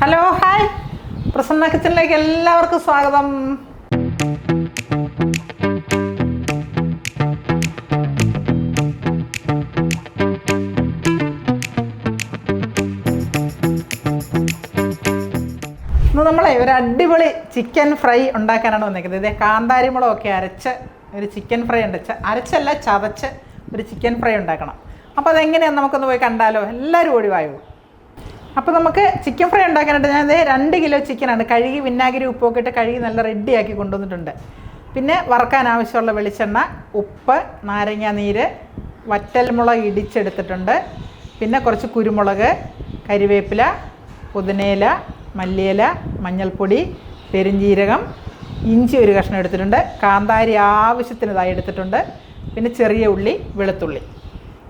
Hello hi Prasanna കിച്ചണിലേക്ക് എല്ലാവർക്കും സ്വാഗതം. ഇന്ന് നമ്മളെ ഒരു അടിപൊളി ചിക്കൻ ഫ്രൈ ഉണ്ടാക്കാനാണ് വന്നിരിക്കുന്നത്. ഇതേ കാന്താരി മുളകൊക്കെ അരച്ച് ഒരു ചിക്കൻ ഫ്രൈ ഉണ്ടച്ച് അരച്ചല്ല ചതച്ച് ഒരു ചിക്കൻ ഫ്രൈ ഉണ്ടാക്കണം. അപ്പോൾ അതെങ്ങനെയാണ് നമുക്കൊന്ന് പോയി കണ്ടാലോ? എല്ലാവരും ഓടി വായോ? അപ്പോൾ നമുക്ക് ചിക്കൻ ഫ്രൈ ഉണ്ടാക്കാനായിട്ട് ഞാൻ ഇതേ രണ്ട് കിലോ ചിക്കനാണ് കഴുകി വിനാഗിരി ഉപ്പൊക്കെ ഇട്ട് കഴുകി നല്ല റെഡിയാക്കി കൊണ്ടുവന്നിട്ടുണ്ട്. പിന്നെ വറക്കാൻ ആവശ്യമുള്ള വെളിച്ചെണ്ണ ഉപ്പ് നാരങ്ങ നീര് വറ്റൽമുളക് ഇടിച്ചെടുത്തിട്ടുണ്ട്. പിന്നെ കുറച്ച് കുരുമുളക് കരിവേപ്പില പുതിനയില മല്ലിയില മഞ്ഞൾപ്പൊടി പെരിഞ്ജീരകം ഇഞ്ചി ഒരു കഷ്ണം എടുത്തിട്ടുണ്ട്. കാന്താരി ആവശ്യത്തിനതായി എടുത്തിട്ടുണ്ട്. പിന്നെ ചെറിയ ഉള്ളി വെളുത്തുള്ളി.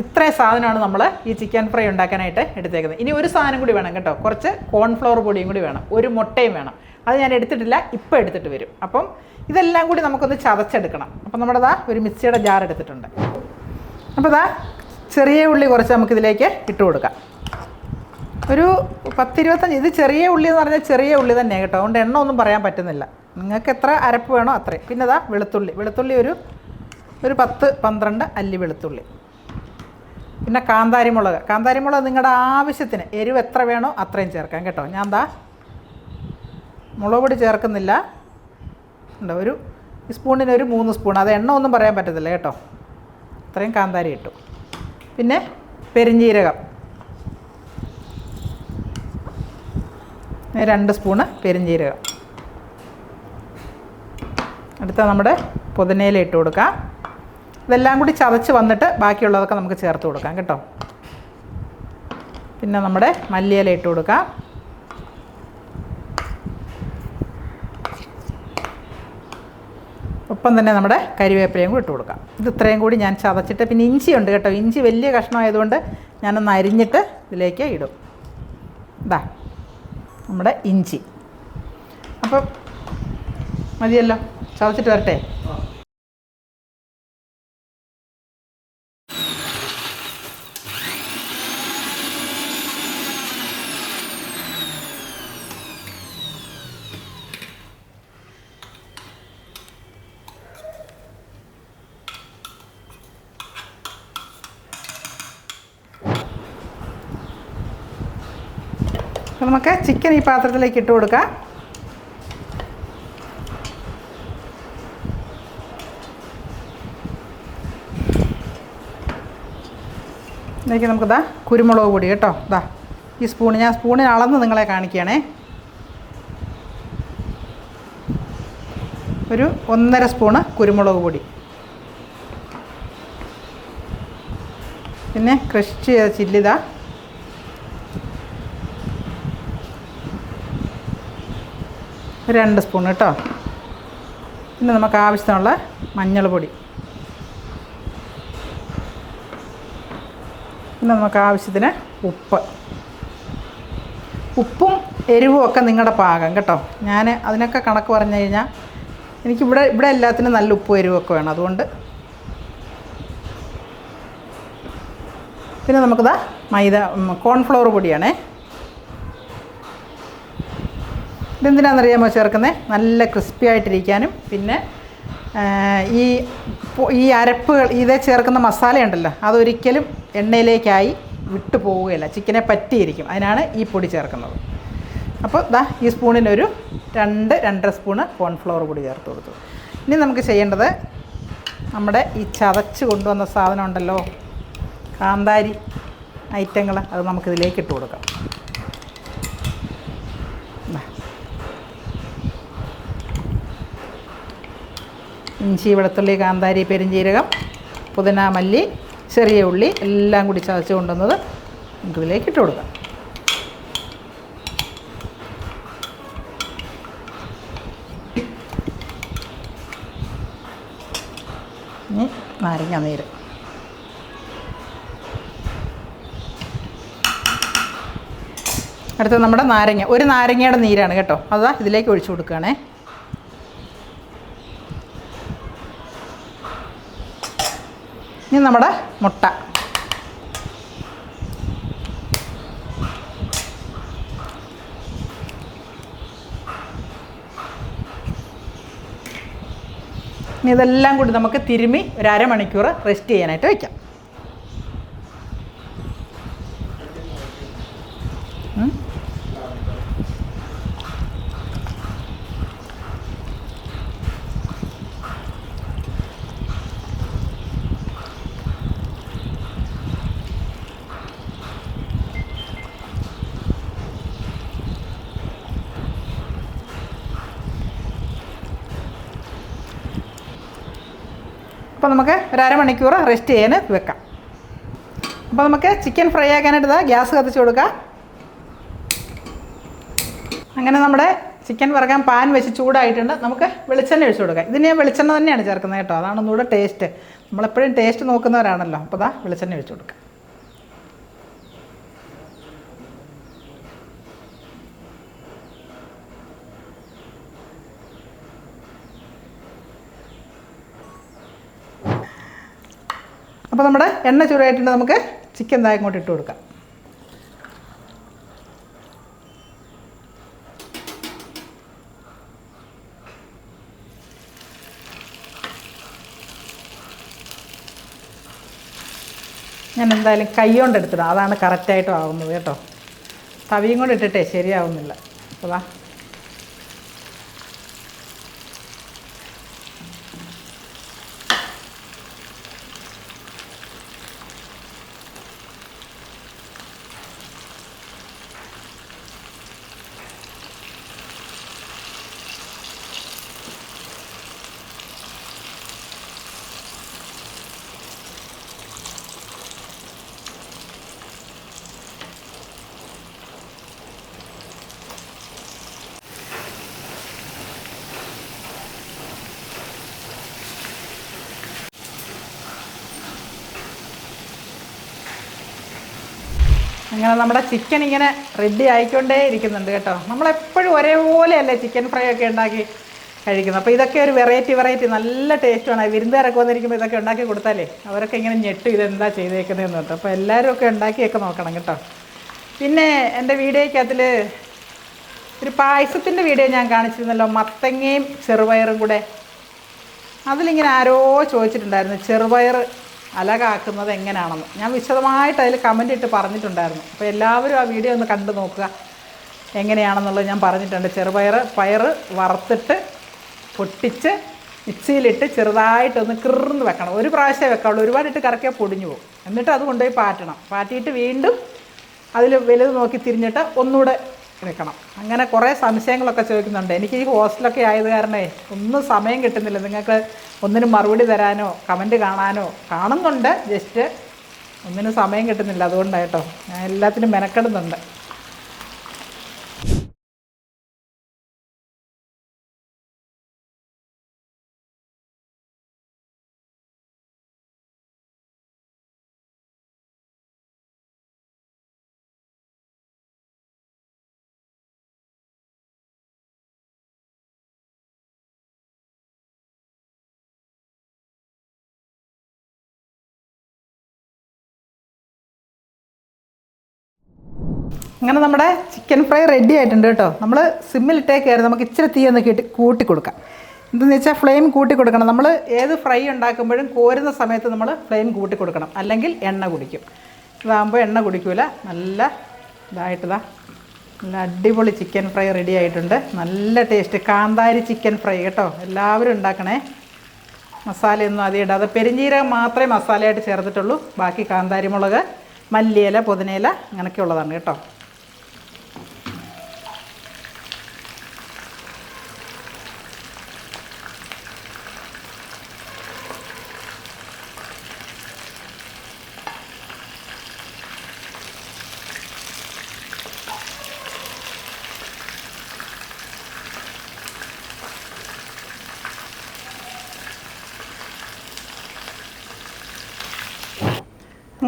ഇത്രയും സാധനമാണ് നമ്മൾ ഈ ചിക്കൻ ഫ്രൈ ഉണ്ടാക്കാനായിട്ട് എടുത്തേക്കുന്നത്. ഇനി ഒരു സാധനം കൂടി വേണം കേട്ടോ. കുറച്ച് കോൺഫ്ലവർ പൊടിയും കൂടി വേണം. ഒരു മുട്ടയും വേണം. അത് ഞാൻ എടുത്തിട്ടില്ല ഇപ്പോൾ എടുത്തിട്ട് വരും. അപ്പം ഇതെല്ലാം കൂടി നമുക്കൊന്ന് ചതച്ചെടുക്കണം. അപ്പം നമ്മുടെ ദാ ഒരു മിക്സിയുടെ ജാർ എടുത്തിട്ടുണ്ട്. അപ്പോൾ ദാ ചെറിയ ഉള്ളി കുറച്ച് നമുക്കിതിലേക്ക് ഇട്ട് കൊടുക്കാം. ഒരു പത്തിരുപത്തഞ്ച് ഇത് ചെറിയ ഉള്ളി എന്ന് പറഞ്ഞാൽ ചെറിയ ഉള്ളി തന്നെ കേട്ടോ. അതുകൊണ്ട് എണ്ണ ഒന്നും പറയാൻ പറ്റുന്നില്ല. നിങ്ങൾക്ക് എത്ര അരപ്പ് വേണോ അത്രയും. പിന്നെ ഇതാ വെളുത്തുള്ളി. വെളുത്തുള്ളി ഒരു ഒരു പത്ത് പന്ത്രണ്ട് അല്ലി വെളുത്തുള്ളി. പിന്നെ കാന്താരി മുളക് കാന്താരി മുളക് നിങ്ങളുടെ ആവശ്യത്തിന് എരിവ് എത്ര വേണോ അത്രയും ചേർക്കാം കേട്ടോ. ഞാൻ എന്താ മുളക് പൊടി ചേർക്കുന്നില്ല. ഉണ്ടോ ഒരു സ്പൂണിന് ഒരു മൂന്ന് സ്പൂൺ. അത് എണ്ണ ഒന്നും പറയാൻ പറ്റത്തില്ല കേട്ടോ. അത്രയും കാന്താരി ഇട്ടു. പിന്നെ പെരിഞ്ജീരകം. രണ്ട് സ്പൂണ് പെരിഞ്ജീരകം. അടുത്ത നമ്മുടെ പുതിനയില ഇട്ട് കൊടുക്കാം. ഇതെല്ലാം കൂടി ചതച്ച് വന്നിട്ട് ബാക്കിയുള്ളതൊക്കെ നമുക്ക് ചേർത്ത് കൊടുക്കാം കേട്ടോ. പിന്നെ നമ്മുടെ മല്ലിയില ഇട്ട് കൊടുക്കാം. ഒപ്പം തന്നെ നമ്മുടെ കരിവേപ്പിലയും കൂടി ഇട്ട് കൊടുക്കാം. ഇത് ഇത്രയും കൂടി ഞാൻ ചതച്ചിട്ട് പിന്നെ ഇഞ്ചി ഉണ്ട് കേട്ടോ. ഇഞ്ചി വലിയ കഷ്ണമായതുകൊണ്ട് ഞാനൊന്ന് അരിഞ്ഞിട്ട് ഇതിലേക്ക് ഇടും. ഇതാ നമ്മുടെ ഇഞ്ചി. അപ്പം മതിയല്ലോ. ചതച്ചിട്ട് വരട്ടെ അപ്പോൾ നമുക്ക് ചിക്കൻ ഈ പാത്രത്തിലേക്ക് ഇട്ട് കൊടുക്കാം. ഇതിലേക്ക് നമുക്ക് ദാ കുരുമുളക് പൊടി കേട്ടോ. ദാ ഈ സ്പൂണ് ഞാൻ സ്പൂണിന് അളന്ന് നിങ്ങളെ കാണിക്കുകയാണേ. ഒരു ഒന്നര സ്പൂണ് കുരുമുളക് പൊടി. പിന്നെ ക്രഷ് ചെയ്ത ചില്ലിതാ രണ്ട് സ്പൂൺ കേട്ടോ. പിന്നെ നമുക്ക് ആവശ്യത്തിനുള്ള മഞ്ഞൾ പൊടി. പിന്നെ നമുക്ക് ആവശ്യത്തിന് ഉപ്പ്. ഉപ്പും എരിവും ഒക്കെ നിങ്ങളുടെ പാകം കേട്ടോ. ഞാൻ അതിനൊക്കെ കണക്ക് പറഞ്ഞു കഴിഞ്ഞാൽ എനിക്കിവിടെ ഇവിടെ എല്ലാത്തിനും നല്ല ഉപ്പും എരിവും ഒക്കെ വേണം അതുകൊണ്ട്. പിന്നെ നമുക്കിതാ മൈദ കോൺഫ്ലവർ പൊടിയാണേ. ഇതെന്തിനാണെന്നറിയാമോ ചേർക്കുന്നത് നല്ല ക്രിസ്പി ആയിട്ടിരിക്കാനും. പിന്നെ ഈ ഈ അരപ്പുകൾ ഇതേ ചേർക്കുന്ന മസാല ഉണ്ടല്ലോ അതൊരിക്കലും എണ്ണയിലേക്കായി വിട്ടു പോവുകയില്ല. ചിക്കനെ പറ്റിയിരിക്കും. അതിനാണ് ഈ പൊടി ചേർക്കുന്നത്. അപ്പോൾ ദാ ഈ സ്പൂണിനൊരു രണ്ട് രണ്ടര സ്പൂണ് കോൺഫ്ലവർ പൊടി ചേർത്ത് കൊടുത്തു. ഇനി നമുക്ക് ചെയ്യേണ്ടത് നമ്മുടെ ഈ ചതച്ച് കൊണ്ടുവന്ന സാധനം ഉണ്ടല്ലോ കാന്താരി ഐറ്റങ്ങൾ അത് നമുക്കിതിലേക്ക് ഇട്ട് കൊടുക്കാം. ഇഞ്ചി വെളുത്തുള്ളി കാന്താരി പെരിഞ്ജീരകം പുതിന മല്ലി ചെറിയ ഉള്ളി എല്ലാം കൂടി ചതച്ച് കൊണ്ടുവന്നത് ഇതിലേക്ക് ഇട്ട് കൊടുക്കാം. ഇനി നാരങ്ങ നീര്. അടുത്തത് നമ്മുടെ നാരങ്ങ. ഒരു നാരങ്ങയുടെ നീരാണ് കേട്ടോ. അതാ ഇതിലേക്ക് ഒഴിച്ചു കൊടുക്കുകയാണേ. ഇനി നമ്മുടെ മുട്ട. ഇനി ഇതെല്ലാം കൂടി നമുക്ക് തിരുമ്മി ഒരു അരമണിക്കൂർ റെസ്റ്റ് ചെയ്യാനായിട്ട് വയ്ക്കാം അപ്പോൾ നമുക്ക് ഒരു അരമണിക്കൂർ റെസ്റ്റ് ചെയ്യാൻ വെക്കാം. അപ്പോൾ നമുക്ക് ചിക്കൻ ഫ്രൈ ആക്കാനായിട്ട് ഗ്യാസ് കത്തിച്ച് കൊടുക്കാം. അങ്ങനെ നമ്മുടെ ചിക്കൻ വറക്കാൻ പാൻ വെച്ച് ചൂടായിട്ടുണ്ട്. നമുക്ക് വെളിച്ചെണ്ണ ഒഴിച്ചു കൊടുക്കാം. ഇതിന് ഞാൻ വെളിച്ചെണ്ണ തന്നെയാണ് ചേർക്കുന്നത് കേട്ടോ. അതാണ് ഒന്നുകൂടെ ടേസ്റ്റ് നമ്മളെപ്പോഴും ടേസ്റ്റ് നോക്കുന്നവരാണല്ലോ. അപ്പോൾ ദാ വെളിച്ചെണ്ണ ഒഴിച്ചു കൊടുക്കാം. അപ്പോൾ നമ്മുടെ എണ്ണ ചൂടായിട്ടുണ്ട് നമുക്ക് ചിക്കൻ ദാ ഇങ്ങോട്ട് ഇട്ട് കൊടുക്കാം. ഞാൻ എന്തായാലും കൈ കൊണ്ട് എടുത്തിടാം. അതാണ് കറക്റ്റായിട്ടും ആവുന്നത് കേട്ടോ. തവിയും കൊണ്ട് ഇട്ടിട്ടേ ശരിയാവുന്നില്ല. അപ്പോൾ ദാ അങ്ങനെ നമ്മുടെ ചിക്കൻ ഇങ്ങനെ റെഡി ആയിക്കൊണ്ടേ ഇരിക്കുന്നുണ്ട് കേട്ടോ. നമ്മളെപ്പോഴും ഒരേപോലെയല്ലേ ചിക്കൻ ഫ്രൈ ഒക്കെ ഉണ്ടാക്കി കഴിക്കുന്നത്. അപ്പോൾ ഇതൊക്കെ ഒരു വെറൈറ്റി വെറൈറ്റി നല്ല ടേസ്റ്റുമാണ് വിരുന്നുകാരൊക്കെ വന്നിരിക്കുമ്പോൾ ഇതൊക്കെ ഉണ്ടാക്കി കൊടുത്താലേ അവരൊക്കെ ഇങ്ങനെ ഞെട്ടും ഇതെന്താ ചെയ്തേക്കുന്നതെന്ന് കേട്ടോ അപ്പോൾ എല്ലാവരും ഒക്കെ ഉണ്ടാക്കിയൊക്കെ നോക്കണം കേട്ടോ. പിന്നെ എന്റെ വീഡിയോയ്ക്കകത്തിൽ ഒരു പായസത്തിന്റെ വീഡിയോ ഞാൻ കാണിച്ചിരുന്നല്ലോ. മത്തങ്ങയും ചെറുപയറും കൂടെ. അതിലിങ്ങനെ ആരോ ചോദിച്ചിട്ടുണ്ടായിരുന്നു. ചെറുപയർ അലകാക്കുന്നത് എങ്ങനെയാണെന്ന് ഞാൻ വിശദമായിട്ട് അതിൽ കമന്റ് ഇട്ട് പറഞ്ഞിട്ടുണ്ടായിരുന്നു. അപ്പോൾ എല്ലാവരും ആ വീഡിയോ ഒന്ന് കണ്ടു നോക്കുക. എങ്ങനെയാണെന്നുള്ളത് ഞാൻ പറഞ്ഞിട്ടുണ്ട്. ചെറുപയർ പയർ വറുത്തിട്ട് പൊട്ടിച്ച് മിക്സിയിലിട്ട് ചെറുതായിട്ടൊന്ന് കിറന്ന് വെക്കണം. ഒരു പ്രാവശ്യമേ വെക്കാവുള്ളൂ. ഒരുപാടിട്ട് കറക്കിയാൽ പൊടിഞ്ഞു പോകും. എന്നിട്ട് അത് കൊണ്ടുപോയി പാറ്റണം. പാറ്റിയിട്ട് വീണ്ടും അതിൽ വലുത് നോക്കി തിരിഞ്ഞിട്ട് ഒന്നുകൂടെ വെക്കണം അങ്ങനെ കുറേ സംശയങ്ങളൊക്കെ ചോദിക്കുന്നുണ്ട്. എനിക്ക് ഈ ഹോസ്റ്റലൊക്കെ ആയത് കാരണേ ഒന്നും സമയം കിട്ടുന്നില്ല. നിങ്ങൾക്ക് ഒന്നിനും മറുപടി തരാനോ കമന്റ് കാണാനോ കാണുന്നുണ്ട് ജസ്റ്റ് ഒന്നിനും സമയം കിട്ടുന്നില്ല അതുകൊണ്ടായിട്ടോ ഞാൻ എല്ലാത്തിനും മെനക്കെടുന്നുണ്ട്. അങ്ങനെ നമ്മുടെ ചിക്കൻ ഫ്രൈ റെഡി ആയിട്ടുണ്ട് കേട്ടോ. നമ്മൾ സിമ്മിലിട്ടേക്കായിരുന്നു നമുക്ക് ഇച്ചിരി തീ ഒന്ന് കിട്ടി കൂട്ടി കൊടുക്കാം. എന്തെന്ന് വെച്ചാൽ ഫ്ലെയിം കൂട്ടി കൊടുക്കണം. നമ്മൾ ഏത് ഫ്രൈ ഉണ്ടാക്കുമ്പോഴും കോരുന്ന സമയത്ത് നമ്മൾ ഫ്ലെയിം കൂട്ടി കൊടുക്കണം. അല്ലെങ്കിൽ എണ്ണ കുടിക്കും. ഇതാകുമ്പോൾ എണ്ണ കുടിക്കില്ല നല്ല ഇതായിട്ടതാ. നല്ല അടിപൊളി ചിക്കൻ ഫ്രൈ റെഡി ആയിട്ടുണ്ട്. നല്ല ടേസ്റ്റ് കാന്താരി ചിക്കൻ ഫ്രൈ കേട്ടോ. എല്ലാവരും ഉണ്ടാക്കണേ. മസാലയൊന്നും അധികം ഇടാതെ. പെരിഞ്ജീരകം മാത്രമേ മസാലയായിട്ട് ചേർത്തിട്ടുള്ളൂ. ബാക്കി കാന്താരി മുളക് മല്ലിയില പുതിനയില അങ്ങനെയൊക്കെ ഉള്ളതാണ് കേട്ടോ.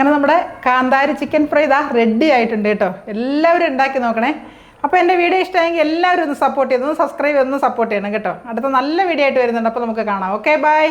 അങ്ങനെ നമ്മുടെ കാന്താരി ചിക്കൻ ഫ്രൈ ഇതാ റെഡി ആയിട്ടുണ്ട് കേട്ടോ. എല്ലാവരും ഉണ്ടാക്കി നോക്കണേ. അപ്പോൾ എന്റെ വീഡിയോ ഇഷ്ടമായെങ്കിൽ എല്ലാവരും ഒന്ന് സപ്പോർട്ട് ചെയ്തു ഒന്ന് സബ്സ്ക്രൈബ് ഒന്ന് സപ്പോർട്ട് ചെയ്യണം കേട്ടോ. അടുത്ത നല്ല വീഡിയോ ആയിട്ട് വരുന്നുണ്ട്. അപ്പോൾ നമുക്ക് കാണാം. Okay bye